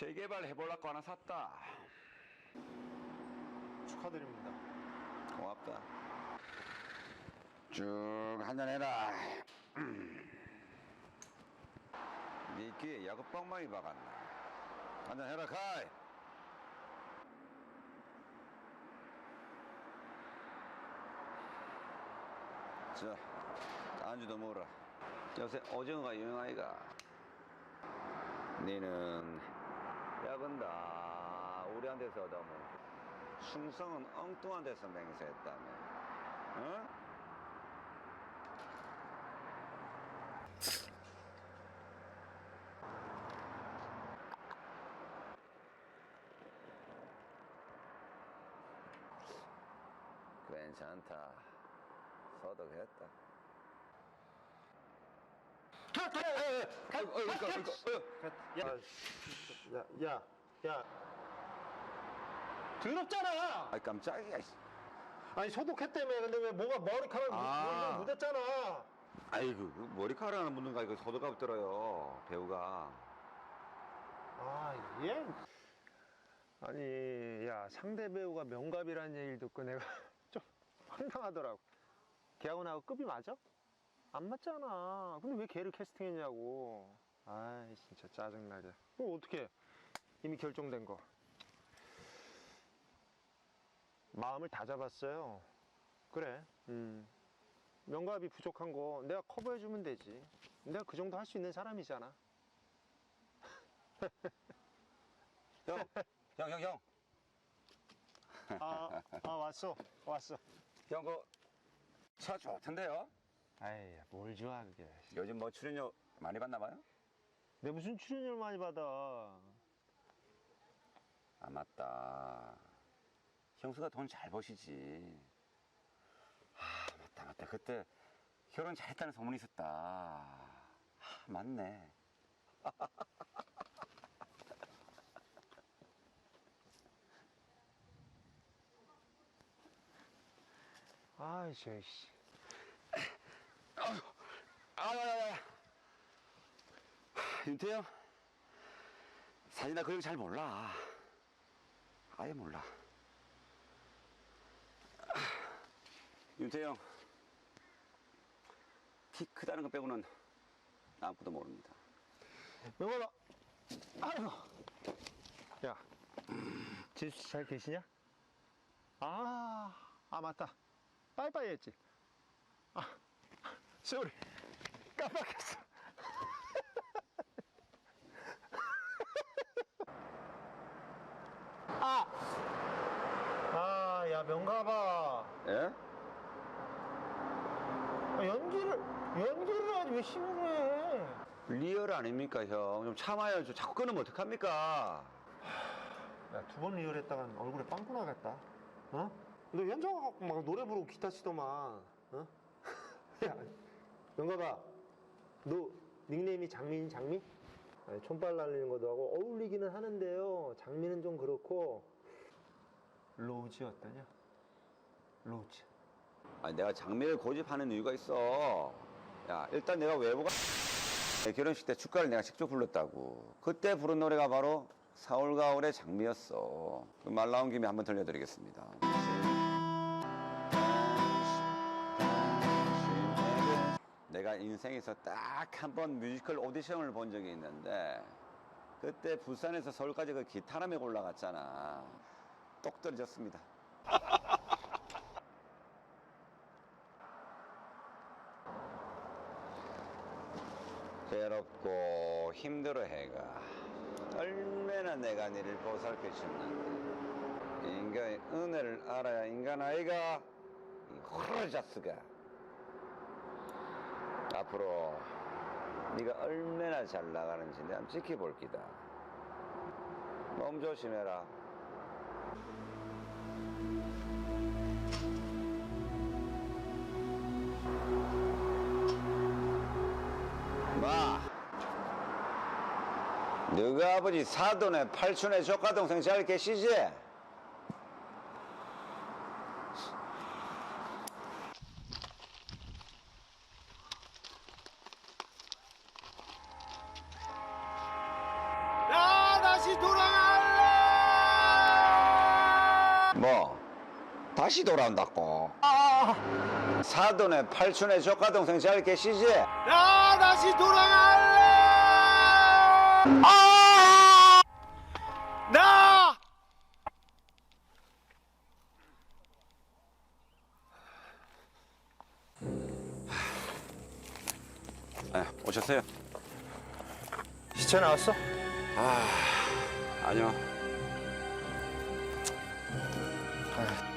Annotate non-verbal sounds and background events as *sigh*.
재개발 해보려고 하나 샀다. 축하드립니다. 고맙다. 쭉 한잔 해라. *clears throat* 네 귀에 야구방망이 박았나. 한잔 해라 카이. 자, 안주도 먹어라. 요새 오징어가 유명하이가. 니는 야근다. 우리한테서 얻어먹. 충성은 엉뚱한 데서 맹세했다며. 어? 괜찮다. 소독했다. 아이고, 아이고, 아이고, 아이고. 야, 야, 야, 야. 더럽잖아. 아이 깜짝이야. 씨. 아니 소독했다며. 근데 왜 뭐가 머리카락 아. 아. 묻었잖아. 아이고 그 머리카락을 묻는 거 이거 소독하고 들어요 배우가. 아, 얘. 아니, 야, 상대 배우가 명갑이라는 얘기를 듣고 내가 *laughs* 좀 황당하더라고. 걔하고 나하고 급이 맞아? 안 맞잖아. 근데 왜 걔를 캐스팅했냐고. 아이, 진짜 짜증나게. 그럼 어떻게 이미 결정된 거. 마음을 다 잡았어요. 그래. 음. 명갑이 부족한 거 내가 커버해주면 되지. 내가 그 정도 할 수 있는 사람이잖아. *laughs* 형, 형, 형, 형. 아, 아 왔어, 왔어. 형, 그, 차 좋던데요? 아이, 뭘 좋아 그게. 요즘 뭐 출연료 많이 받나 봐요? 내 무슨 출연료를 많이 받아. 아, 맞다. 형수가 돈 잘 버시지. 아, 맞다, 맞다. 그때 결혼 잘했다는 소문이 있었다. 아, 맞네. 아이, 저 씨. 아, 야, 야, 야. 윤태형, 사진아 그런 거잘 몰라. 아예 몰라. 윤태형, 키 크다는 거 빼고는 아무것도 모릅니다. 명호아, 아이고. 야, 지수 씨잘 계시냐? 아, 아 맞다. 빠이빠이 했지. 아, 쏘리. 깜빡했어. 아, 아, 야 명가봐. 예? 아, 연기를 연기를 해야지 왜 신호를 해? 리얼 아닙니까, 형? 좀 참아요. 저 자꾸 끊으면 어떡합니까? 야, 두 번 리얼 했다간 얼굴에 빵꾸 나겠다. 어? 너 현장 갖고 막 노래 부르고 기타 치더만. 어? *laughs* 야, 영가봐. 너 닉네임이 장민 장미? 아니, 촌발 날리는 것도 하고 어울리기는 하는데요. 장미는 좀 그렇고 로즈 어떠냐? 로즈. 아니, 내가 장미를 고집하는 이유가 있어. 야, 일단 내가 외모가 내 결혼식 때 축가를 내가 직접 불렀다고. 그때 부른 노래가 바로 사월 가을의 장미였어. 그말 나온 김에 한번 들려드리겠습니다. 인생에서 딱 한 번 뮤지컬 오디션을 본 적이 있는데 그때 부산에서 서울까지 그 메고 올라갔잖아. 똑 떨어졌습니다. *laughs* 괴롭고 힘들어 해가 얼마나 내가 니를 보살펴 줬는데 인간의 은혜를 알아야 인간 아이가 이 호르자스가 앞으로 네가 얼마나 잘 나가는지 내가 지켜볼 기다. 몸 조심해라. 마. 너가 아버지 사돈의 팔촌의 조카 동생 잘 계시지? 다시 돌아온다고. 아, 사돈의 팔촌의 조카 동생 잘 계시지? 나 다시 돌아갈래! 아! 나! 네, 오셨어요? 시체 나왔어? 아니요. 아,